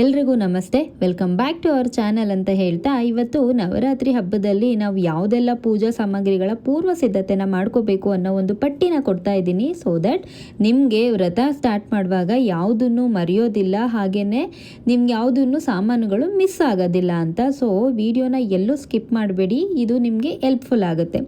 ಎಲ್ರಿಗೂ ನಮಸ್ತೆ. Welcome back to our channel ಅಂತ ಹೇಳ್ತಾ ಇವತ್ತು ನವರಾತ್ರಿ ಹಬ್ಬದಲ್ಲಿ ನಾವು ಯಾವುದೆಲ್ಲ ಪೂಜಾ ಸಾಮಗ್ರಿಗಳ ಪೂರ್ವ ಸಿದ್ಧತೆನ ಮಾಡ್ಕೋಬೇಕು ಅನ್ನೋ ಒಂದು ಪಟ್ಟಿನ ಕೊಡ್ತಾ ಇದ್ದೀನಿ. ಸೊ ದಟ್ ನಿಮಗೆ ವ್ರತ ಸ್ಟಾರ್ಟ್ ಮಾಡುವಾಗ ಯಾವುದನ್ನು ಮರೆಯೋದಿಲ್ಲ ಹಾಗೆಯೇ ನಿಮ್ಗೆ ಯಾವುದನ್ನು ಸಾಮಾನುಗಳು ಮಿಸ್ ಆಗೋದಿಲ್ಲ ಅಂತ. ಸೊ ವಿಡಿಯೋನ ಎಲ್ಲೂ ಸ್ಕಿಪ್ ಮಾಡಬೇಡಿ. ಇದು ನಿಮಗೆ ಹೆಲ್ಪ್ಫುಲ್ ಆಗುತ್ತೆ.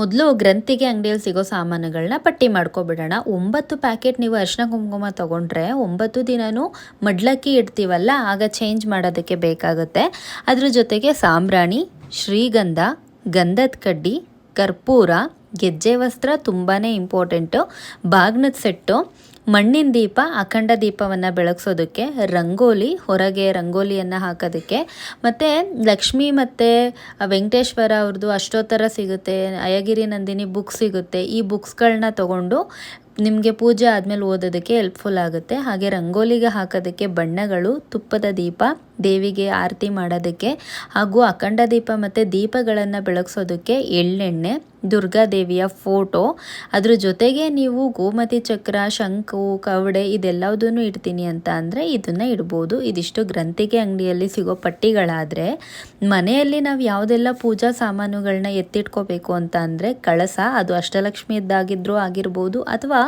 ಮೊದಲು ಗ್ರಂಥಿಗೆ ಅಂಗಡಿಯಲ್ಲಿ ಸಿಗೋ ಸಾಮಾನುಗಳನ್ನ ಪಟ್ಟಿ ಮಾಡ್ಕೊಬಿಡೋಣ. ಒಂಬತ್ತು ಪ್ಯಾಕೆಟ್ ನೀವು ಅರಿಶಿನ ಕುಂಕುಮ ತೊಗೊಂಡ್ರೆ ಒಂಬತ್ತು ದಿನವೂ ಮಡ್ಲಕ್ಕಿ ಇಡ್ತೀವಲ್ಲ, ಆಗ ಚೇಂಜ್ ಮಾಡೋದಕ್ಕೆ ಬೇಕಾಗುತ್ತೆ. ಅದ್ರ ಜೊತೆಗೆ ಸಾಂಬ್ರಾಣಿ, ಶ್ರೀಗಂಧ, ಗಂಧದ ಕಡ್ಡಿ, ಕರ್ಪೂರ ಗೆಜ್ಜೆ ವಸ್ತ್ರ ತುಂಬಾ ಇಂಪಾರ್ಟೆಂಟು ಬಾಗ್ನದ ಸೆಟ್ಟು ಮಣ್ಣಿನ ದೀಪ, ಅಖಂಡ ದೀಪವನ್ನು ಬೆಳಗ್ಸೋದಕ್ಕೆ, ರಂಗೋಲಿ, ಹೊರಗೆ ರಂಗೋಲಿಯನ್ನು ಹಾಕೋದಕ್ಕೆ, ಮತ್ತು ಲಕ್ಷ್ಮಿ ಮತ್ತು ವೆಂಕಟೇಶ್ವರ ಅವ್ರದ್ದು ಅಷ್ಟೋತ್ತರ ಸಿಗುತ್ತೆ ಅಯಗಿರಿ ನಂದಿನಿ ಬುಕ್ ಸಿಗುತ್ತೆ, ಈ ಬುಕ್ಸ್ಗಳನ್ನ ತೊಗೊಂಡು ನಿಮಗೆ ಪೂಜೆ ಆದಮೇಲೆ ಓದೋದಕ್ಕೆ ಹೆಲ್ಪ್ಫುಲ್ ಆಗುತ್ತೆ. ಹಾಗೆ ರಂಗೋಲಿಗೆ ಹಾಕೋದಕ್ಕೆ ಬಣ್ಣಗಳು, ತುಪ್ಪದ ದೀಪ ದೇವಿಗೆ ಆರತಿ ಮಾಡೋದಕ್ಕೆ ಹಾಗೂ ಅಖಂಡ ದೀಪ ಮತ್ತು ದೀಪಗಳನ್ನು ಬೆಳಗಿಸೋದಕ್ಕೆ ಎಳ್ಳೆಣ್ಣೆ ದುರ್ಗಾದೇವಿಯ ಫೋಟೋ ಅದ್ರ ಜೊತೆಗೆ ನೀವು ಗೋಮತಿ ಚಕ್ರ ಶಂಕು ಕವಡೆ ಇದೆಲ್ಲದನ್ನು ಇಡ್ತೀನಿ ಅಂತ ಅಂದರೆ ಇದನ್ನು ಇಡ್ಬೋದು. ಇದಿಷ್ಟು ಗ್ರಂಥಿಗೆ ಅಂಗಡಿಯಲ್ಲಿ ಸಿಗೋ ಪಟ್ಟಿಗಳಾದರೆ ಮನೆಯಲ್ಲಿ ನಾವು ಯಾವುದೆಲ್ಲ ಪೂಜಾ ಸಾಮಾನುಗಳನ್ನ ಎತ್ತಿಟ್ಕೋಬೇಕು ಅಂತ ಅಂದರೆ ಕಳಸ, ಅದು ಅಷ್ಟಲಕ್ಷ್ಮಿಯದ್ದಾಗಿದ್ದರೂ ಆಗಿರ್ಬೋದು ಅಥವಾ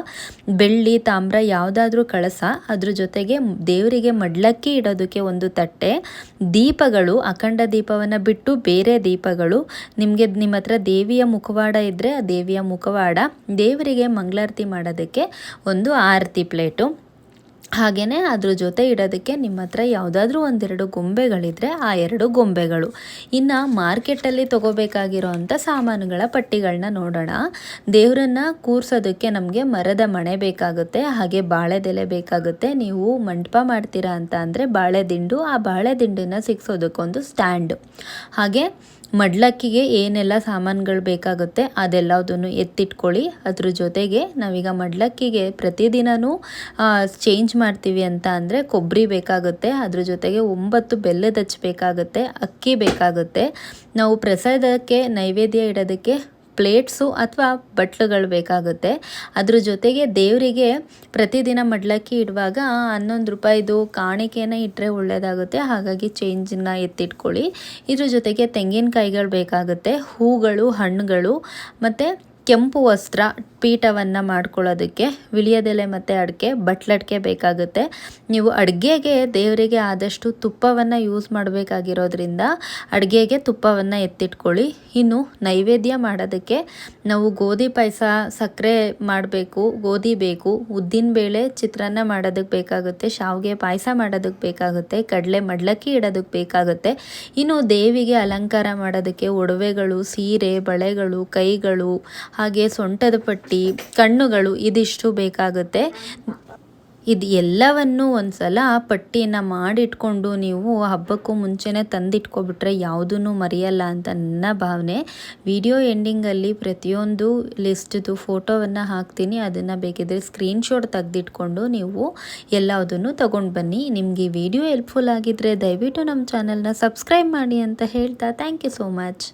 ಬೆಳ್ಳಿ, ತಾಮ್ರ ಯಾವುದಾದ್ರೂ ಕಳಸ, ಅದ್ರ ಜೊತೆಗೆ ದೇವರಿಗೆ ಮಡ್ಲಕ್ಕಿ ಇಡೋದಕ್ಕೆ ಒಂದು ತಟ್ಟೆ ದೀಪಗಳು, ಅಖಂಡ ದೀಪವನ್ನು ಬಿಟ್ಟು ಬೇರೆ ದೀಪಗಳು. ನಿಮಗೆ ನಿಮ್ಮ ಹತ್ರ ದೇವಿಯ ಮುಖವಾಡ ಇದ್ದರೆ ಆ ದೇವಿಯ ಮುಖವಾಡ ದೇವರಿಗೆ ಮಂಗಳಾರತಿ ಮಾಡೋದಕ್ಕೆ ಒಂದು ಆರತಿ ಪ್ಲೇಟು. ಹಾಗೆಯೇ ಅದ್ರ ಜೊತೆ ಇಡೋದಕ್ಕೆ ನಿಮ್ಮ ಹತ್ರ ಯಾವುದಾದ್ರೂ ಒಂದೆರಡು ಗೊಂಬೆಗಳಿದ್ರೆ ಆ ಎರಡು ಗೊಂಬೆಗಳು. ಇನ್ನು ಮಾರ್ಕೆಟಲ್ಲಿ ತೊಗೋಬೇಕಾಗಿರೋ ಅಂಥ ಸಾಮಾನುಗಳ ಪಟ್ಟಿಗಳನ್ನ ನೋಡೋಣ. ದೇವರನ್ನ ಕೂರ್ಸೋದಕ್ಕೆ ನಮಗೆ ಮರದ ಮಣೆ ಬೇಕಾಗುತ್ತೆ, ಹಾಗೆ ಬಾಳೆದೆಲೆ ಬೇಕಾಗುತ್ತೆ. ನೀವು ಮಂಟಪ ಮಾಡ್ತೀರಾ ಅಂತ ಅಂದರೆ ಬಾಳೆದಿಂಡು, ಆ ಬಾಳೆದಿಂಡನ್ನು ಸಿಕ್ಸೋದಕ್ಕೊಂದು ಸ್ಟ್ಯಾಂಡು. ಹಾಗೆ ಮಡ್ಲಕ್ಕಿಗೆ ಏನೆಲ್ಲ ಸಾಮಾನುಗಳು ಬೇಕಾಗುತ್ತೆ ಅದೆಲ್ಲದನ್ನು ಎತ್ತಿಟ್ಕೊಳ್ಳಿ. ಅದ್ರ ಜೊತೆಗೆ ನಾವೀಗ ಮಡ್ಲಕ್ಕಿಗೆ ಪ್ರತಿದಿನವೂ ಚೇಂಜ್ ಮಾಡ್ತೀವಿ ಅಂತ ಅಂದರೆ ಕೊಬ್ಬರಿ ಬೇಕಾಗುತ್ತೆ. ಅದ್ರ ಜೊತೆಗೆ ಒಂಬತ್ತು ಬೆಲ್ಲದ ಹಚ್ಚಬೇಕಾಗುತ್ತೆ ಅಕ್ಕಿ ಬೇಕಾಗುತ್ತೆ. ನಾವು ಪ್ರಸಾದಕ್ಕೆ ನೈವೇದ್ಯ ಇಡೋದಕ್ಕೆ ಪ್ಲೇಟ್ಸು ಅಥವಾ ಬಟ್ಲುಗಳು ಬೇಕಾಗುತ್ತೆ. ಅದ್ರ ಜೊತೆಗೆ ದೇವರಿಗೆ ಪ್ರತಿದಿನ ಮಡ್ಲಕ್ಕಿ ಇಡುವಾಗ ಹನ್ನೊಂದು ರೂಪಾಯಿದು ಕಾಣಿಕೆನ ಇಟ್ಟರೆ ಒಳ್ಳೆಯದಾಗುತ್ತೆ ಹಾಗಾಗಿ ಚೇಂಜನ್ನ ಎತ್ತಿಟ್ಕೊಳ್ಳಿ. ಇದ್ರ ಜೊತೆಗೆ ತೆಂಗಿನಕಾಯಿಗಳು ಬೇಕಾಗುತ್ತೆ. ಹೂಗಳು, ಹಣ್ಣುಗಳು ಮತ್ತು ಕೆಂಪು ವಸ್ತ್ರ ಪೀಠವನ್ನು ಮಾಡ್ಕೊಳ್ಳೋದಕ್ಕೆ, ವಿಳಿಯದೆಲೆ ಮತ್ತು ಅಡಿಕೆ, ಬಟ್ಲಡಿಕೆ ಬೇಕಾಗುತ್ತೆ. ನೀವು ಅಡುಗೆಗೆ ದೇವರಿಗೆ ಆದಷ್ಟು ತುಪ್ಪವನ್ನು ಯೂಸ್ ಮಾಡಬೇಕಾಗಿರೋದ್ರಿಂದ ಅಡುಗೆಗೆ ತುಪ್ಪವನ್ನು ಎತ್ತಿಟ್ಕೊಳ್ಳಿ. ಇನ್ನು ನೈವೇದ್ಯ ಮಾಡೋದಕ್ಕೆ ನಾವು ಗೋಧಿ ಪಾಯಸ ಸಕ್ಕರೆ ಮಾಡಬೇಕು, ಗೋಧಿ ಬೇಕು, ಉದ್ದಿನ ಬೇಳೆ ಚಿತ್ರಾನ್ನ ಮಾಡೋದಕ್ಕೆ ಬೇಕಾಗುತ್ತೆ, ಶಾವಿಗೆ ಪಾಯಸ ಮಾಡೋದಕ್ಕೆ ಬೇಕಾಗುತ್ತೆ, ಕಡಲೆ ಮಡ್ಲಕ್ಕಿ ಇಡೋದಕ್ಕೆ ಬೇಕಾಗುತ್ತೆ. ಇನ್ನು ದೇವಿಗೆ ಅಲಂಕಾರ ಮಾಡೋದಕ್ಕೆ ಒಡವೆಗಳು, ಸೀರೆ, ಬಳೆಗಳು, ಕೈಗಳು ಹಾಗೆ ಸೊಂಟದ ಪಟ್ಟಿ, ಕಣ್ಣುಗಳು ಇದಿಷ್ಟು ಬೇಕಾಗುತ್ತೆ. ಇದು ಎಲ್ಲವನ್ನು ಒಂದು ಸಲ ಪಟ್ಟಿಯನ್ನು ಮಾಡಿಟ್ಕೊಂಡು ನೀವು ಹಬ್ಬಕ್ಕೂ ಮುಂಚೆನೇ ತಂದಿಟ್ಕೊಬಿಟ್ರೆ ಯಾವುದೂ ಮರೆಯಲ್ಲ ಅಂತ ನನ್ನ ಭಾವನೆ. ವಿಡಿಯೋ ಎಂಡಿಂಗಲ್ಲಿ ಪ್ರತಿಯೊಂದು ಲಿಸ್ಟ್ದು ಫೋಟೋವನ್ನು ಹಾಕ್ತೀನಿ. ಅದನ್ನು ಬೇಕಿದ್ರೆ ಸ್ಕ್ರೀನ್ಶಾಟ್ ತೆಗೆದಿಟ್ಕೊಂಡು ನೀವು ಎಲ್ಲದನ್ನು ತೊಗೊಂಡು ಬನ್ನಿ. ನಿಮಗೆ ವಿಡಿಯೋ ಹೆಲ್ಪ್ಫುಲ್ ಆಗಿದ್ದರೆ ದಯವಿಟ್ಟು ನಮ್ಮ ಚಾನಲ್ನ ಸಬ್ಸ್ಕ್ರೈಬ್ ಮಾಡಿ ಅಂತ ಹೇಳ್ತಾ ಥ್ಯಾಂಕ್ ಯು ಸೋ ಮಚ್.